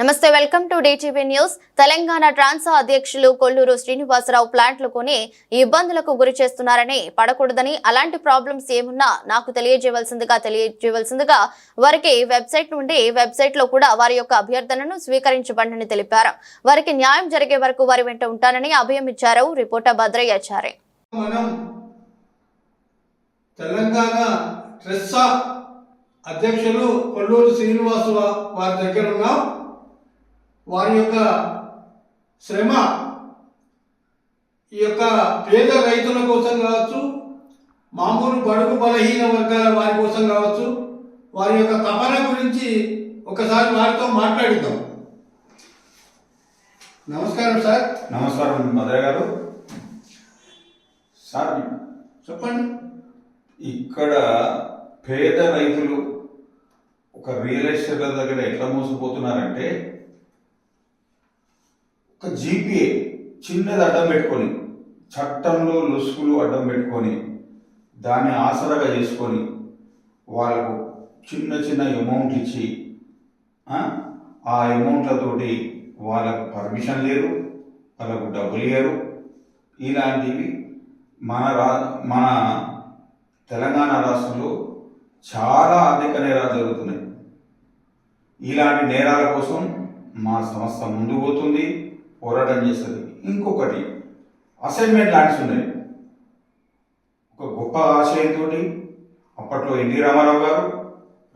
నమస్తే welcome to DTV news. Telangana ట్రాన్సా అధ్యక్షులు కొల్లూరు శ్రీనివాసరావు ప్లాంట్లు కొని ఇబ్బందులకు గురి చేస్తున్నారని పడకూడదని అలాంటి ప్రాబ్లమ్స్ ఏమున్నా నాకు తెలియజేయవలసిందిగా తెలియజేయవలసిందిగా వారికి వెబ్సైట్ నుండి వెబ్సైట్లో కూడా వారి యొక్క అభ్యర్థనను స్వీకరించబడని తెలిపారు. వారికి న్యాయం జరిగే వరకు వారి వెంట ఉంటానని అభయం ఇచ్చారు రిపోర్టర్ భద్రయ్యాచారి తెలంగాణ అధ్యక్షులు కొల్లూరు శ్రీనివాసు వారి దగ్గర ఉన్నాం. వారి యొక్క శ్రమ ఈ యొక్క పేద రైతుల కోసం కావచ్చు మామూలు బడుగు బలహీన వర్గాల వారి కోసం కావచ్చు వారి యొక్క తపన గురించి ఒకసారి వారితో మాట్లాడిద్దాం నమస్కారం సార్. నమస్కారం మదర్ గారు. సార్ చెప్పండి. ఇక్కడ పేద రైతులు ఒక రియల్ ఎస్టేట్ దగ్గర ఎట్లా మోసపోతున్నారంటే ఒక జీపీఏ చిన్నది అడ్డం పెట్టుకొని చట్టంలో లొసుగులు అడ్డం పెట్టుకొని దాన్ని ఆసరాగా చేసుకొని వాళ్ళకు చిన్న చిన్న అమౌంట్ ఇచ్చి ఆ, అమౌంట్లతోటి వాళ్ళకు పర్మిషన్ లేరు వాళ్ళకు డబ్బులు లేరు ఇలాంటివి మన రా మన తెలంగాణ రాష్ట్రంలో చాలా ఆర్థిక నేరాలు జరుగుతున్నాయి. ఇలాంటి నేరాల కోసం మా సంస్థ ముందు పోతుంది. పోరాటం చేస్తుంది. ఇంకొకటి అసైన్మెంట్ ల్యాండ్స్ ఉన్నాయి. ఒక గొప్ప ఆశయంతో అప్పట్లో ఎన్టీ రామారావు గారు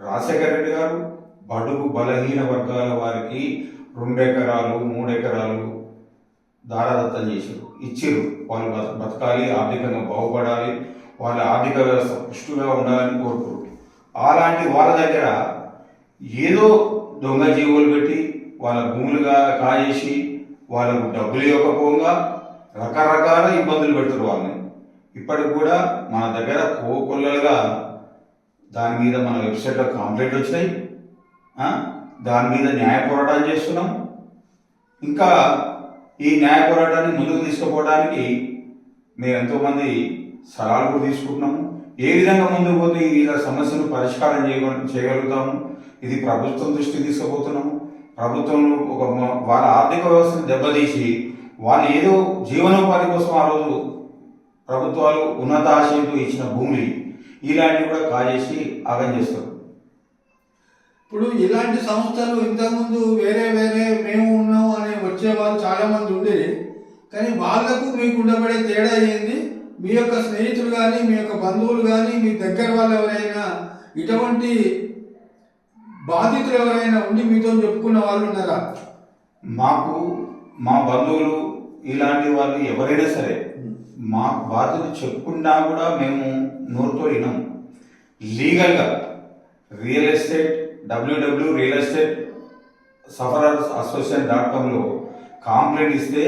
రాజశేఖర రెడ్డి గారు బడుగు బలహీన వర్గాల వారికి రెండు ఎకరాలు మూడు ఎకరాలు దారాదత్తం చేశారు. ఇచ్చిర్రు. వాళ్ళు బతకాలి ఆర్థికంగా బాగుపడాలి వాళ్ళ ఆర్థిక వ్యవస్థ పుష్టిగా ఉండాలని కోరుకోరు అలాంటి వాళ్ళ దగ్గర ఏదో దొంగ జీవులు పెట్టి వాళ్ళ భూములుగా కాజేసి వాళ్ళకు డబ్బులు ఇవ్వకపోగా రకరకాల ఇబ్బందులు పెడతారు వాళ్ళని. ఇప్పటికి కూడా మన దగ్గర కోకొల్లలుగా దాని మీద మన వెబ్సైట్లో కంప్లైంట్ వచ్చినాయి. దాని మీద న్యాయ పోరాటం చేస్తున్నాం. ఇంకా ఈ న్యాయ పోరాటాన్ని ముందుకు తీసుకుపోవడానికి మేము ఎంతోమంది సలహాలు కూడా తీసుకుంటున్నాము. ఏ విధంగా ముందుకు పోతే ఈ ఇలా సమస్యను పరిష్కారం చేయగలుగుతాము? ఇది ప్రభుత్వం దృష్టికి తీసుకుపోతున్నాము. ప్రభుత్వం ఒక వాళ్ళ ఆర్థిక వ్యవస్థను దెబ్బతీసి వాళ్ళు ఏదో జీవనోపాధి కోసం ఆ రోజు ప్రభుత్వాలు ఉన్నత ఆశయంతో ఇచ్చిన భూములు ఇలాంటివి కూడా కాజేసి ఆగం చేస్తారు. ఇప్పుడు ఇలాంటి సంస్థలు ఇంతకుముందు వేరే వేరే మేము ఉన్నాం అని వచ్చే వాళ్ళు చాలా మంది ఉండేది. కానీ వాళ్ళకు మీకు ఉండబడే తేడా ఏంది? మీ యొక్క స్నేహితులు కానీ మీ యొక్క బంధువులు కానీ మీ దగ్గర వాళ్ళు ఎవరైనా ఇటువంటి బాధితులు ఎవరైనా ఉండి మీతో చెప్పుకున్న వాళ్ళు ఉన్నారా? మాకు మా బంధువులు ఇలాంటి వాళ్ళు ఎవరైనా సరే మా బాధ్యత చెప్పుకున్నా కూడా మేము నోరుతో వినాం. లీగల్గా real estate W W real estate sufferers association dot కామ్లో complaint ఇస్తే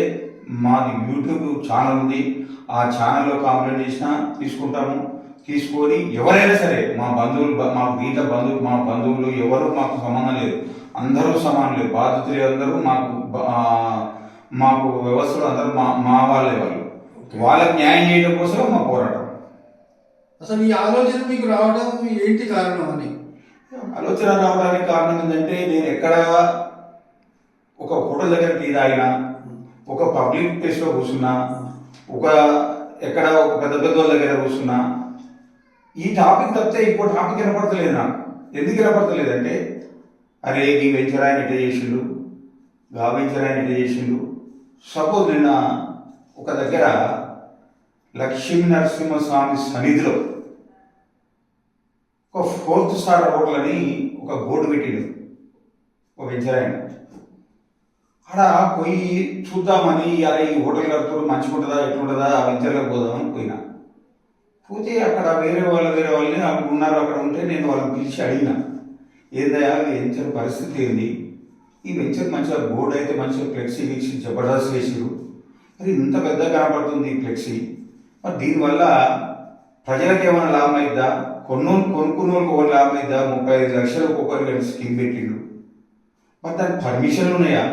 మాది యూట్యూబ్ ఛానల్ ఉంది. ఆ ఛానల్లో కాంప్లైంట్ చేసినా తీసుకుంటాము. తీసుకొని ఎవరైనా సరే మా బంధువులు మా దీంట్లో బంధువులు మా బంధువులు ఎవరు మాకు సంబంధం లేదు. అందరూ సమానులే బాధితులు అందరూ మాకు మాకు వ్యవస్థలో అందరూ మా మా వాళ్ళే వాళ్ళు. వాళ్ళకి న్యాయం చేయడం కోసం మా పోరాటం. అసలు ఈ ఆలోచన మీకు రావడం ఏంటి కారణం అని? ఆలోచన రావడానికి కారణం ఏంటంటే నేను ఎక్కడ ఒక హోటల్ దగ్గర టీ తాగినా ఒక పబ్లిక్ ప్లేస్లో కూర్చున్నా ఒక ఎక్కడ ఒక పెద్ద పెద్ద వాళ్ళ దగ్గర కూర్చున్నా ఈ టాపిక్ తప్పితే ఇంకో టాపిక్ వినపడతలేదు నాకు. ఎందుకు వినపడతలేదంటే అరే నీ వెంచర్ ఆయన చేసిండు గా వెంచర్ ఆయన చేసిండు. సపోజ్ నిన్న ఒక దగ్గర లక్ష్మీ నరసింహస్వామి సన్నిధిలో ఒక ఫోర్త్ స్టార్ హోటల్ అని ఒక బోర్డు పెట్టిండు ఒక వెంచర్ ఆయన. ఆడ పోయి చూద్దామని అలా ఈ హోటల్ కడుతుడు మంచిగుంటుందా ఎట్లుంటుందా ఆ వెంచర్లోకి పోదామని పోయినా. పోతే అక్కడ వేరే వాళ్ళు వేరే వాళ్ళని అక్కడ ఉన్నారు అక్కడ ఉంటే నేను వాళ్ళని పిలిచి అడిగిన. ఏందయ్యా వెంచర్ పరిస్థితి ఏంది? ఈ వెంచర్ మంచిగా బోర్డు అయితే మంచిగా ఫ్లెక్సీ వీక్షి జబర్దస్త్ వేసిరు మరి ఇంత పెద్ద కనపడుతుంది ఈ ఫ్లెక్సీ. మరి దీనివల్ల ప్రజలకు ఏమైనా లాభం అయిద్దా? కొను కొనుక్కున్నోళ్ళకి ఒక లాభం అయిద్దా? ముప్పై ఐదు లక్షలకు ఒక్కొక్కరికి స్కీమ్ పెట్టిండు మరి దానికి పర్మిషన్లు ఉన్నాయా?